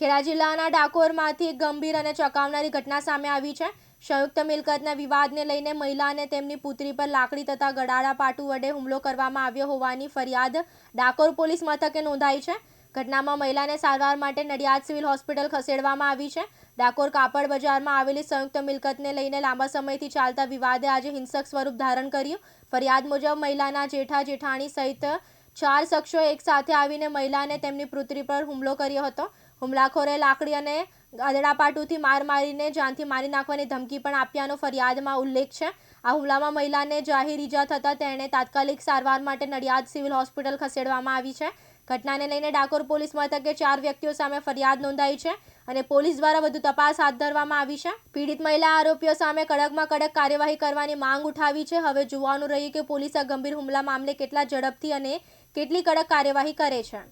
ખેડા જિલ્લાના ડાકોરમાંથી ગંભીર અને ચોંકાવનારી ઘટના સામે આવી છે. સંયુક્ત મિલકતના વિવાદને લઈને મહિલા અને તેમની પુત્રી પર લાકડી તથા ગડાડા પાટુ વડે હુમલો કરવામાં આવ્યો હોવાની ફરિયાદ ડાકોર પોલીસ મથકે નોંધાઈ છે. ઘટનામાં મહિલાને સારવાર માટે નડિયાદ સિવિલ હોસ્પિટલ ખસેડવામાં આવી છે. ડાકોર કાપડ બજારમાં આવેલી સંયુક્ત મિલકતને લઈને લાંબા સમયથી ચાલતા વિવાદે આજે હિંસક સ્વરૂપ ધારણ કર્યું. ફરિયાદ મુજબ મહિલાના જેઠા જેઠાણી સહિત ચાર શખ્સો એક સાથે આવીને મહિલા અને તેમની પુત્રી પર હુમલો કર્યો હતો. હુમલાખોરે લાકડી અને આદડાપાટુથી માર મારીને જાનથી મારી નાખવાની ધમકી પણ આપ્યાનો ફરિયાદમાં ઉલ્લેખ છે. આ હુમલામાં મહિલાને જાહેર ઈજા થતાં તેણે તાત્કાલિક સારવાર માટે નડિયાદ સિવિલ હોસ્પિટલ ખસેડવામાં આવી છે. ઘટનાને લઈને ડાકોર પોલીસ મથકે ચાર વ્યક્તિઓ સામે ફરિયાદ નોંધાઈ છે અને પોલીસ દ્વારા વધુ તપાસ હાથ ધરવામાં આવી છે. પીડિત મહિલા આરોપીઓ સામે કડકમાં કડક કાર્યવાહી કરવાની માંગ ઉઠાવી છે. હવે જોવાનું રહ્યું કે પોલીસ આ ગંભીર હુમલા મામલે કેટલા ઝડપથી અને કેટલી કડક કાર્યવાહી કરે છે.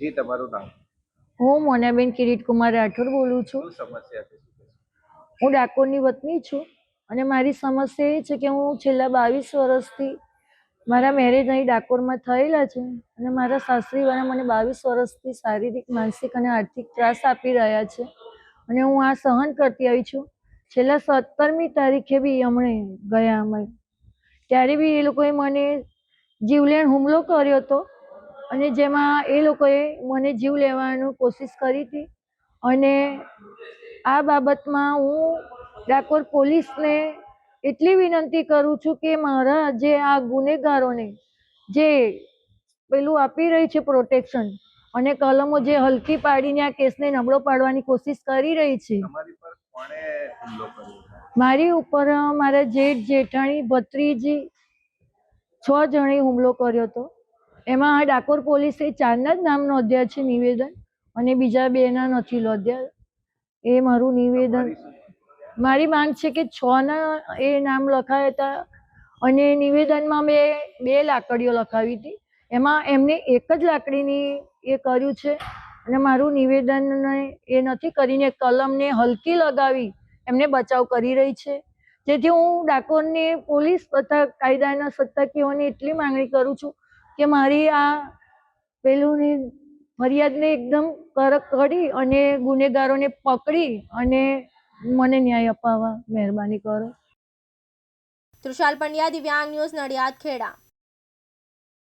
જી, તમારું નામ? હું મોનાબેન કિરીટ કુમાર રાઠોડ બોલું છું? હું ડાકોરની વતની છું અને મારી સમસ્યા એ છે કે હું છેલ્લા બાવીસ વર્ષથી મારા મેરેજ અહીં ડાકોરમાં થયેલા છે અને મારા સાસરીવાળા મને બાવીસ વર્ષથી શારીરિક માનસિક અને આર્થિક ત્રાસ આપી રહ્યા છે અને હું આ સહન કરતી આવી છું. છેલ્લા સત્તરમી તારીખે બી હમણે ગયા અમે. ત્યારે બી એ લોકોએ મને જીવલેણ હુમલો કર્યો હતો અને જેમાં એ લોકોએ મને જીવ લેવાની કોશિશ કરી હતી. અને આ બાબતમાં હું ડાકોર પોલીસને એટલી વિનંતી કરું છું કે મારા જે આ ગુનેગારોને જે પેલું આપી રહી છે પ્રોટેક્શન અને કલમો જે હલકી પાડીને આ કેસને નબળો પાડવાની કોશિશ કરી રહી છે. મારી ઉપર મારા જેઠ જેઠાણી ભત્રીજી છ જણે હુમલો કર્યો હતો. એમાં આ ડાકોર પોલીસે ચારના જ નામ નોંધ્યા છે નિવેદન અને બીજા બેના નથી નોંધ્યા એ મારું નિવેદન. મારી માંગ છે કે છ ના એ નામ લખાયા હતા અને નિવેદનમાં મેં બે લાકડીઓ લખાવી હતી. એમાં એમને એક જ લાકડીની એ કર્યું છે અને મારું નિવેદન એ નથી કરીને કલમને હલકી લગાવી એમને બચાવ કરી રહી છે. જેથી હું ડાકોરની પોલીસ તથા કાયદાના સત્તાકીઓને એટલી માંગણી કરું છું કે મારી આ પેલુંની ફરિયાદને એકદમ કડક કરી અને ગુનેગારોને પકડી અને મને ન્યાય અપાવવા મહેરબાની કરો. તૃષાલ પંડ્યા, દિવ્યાંગ ન્યૂઝ નડિયાદ, ખેડા.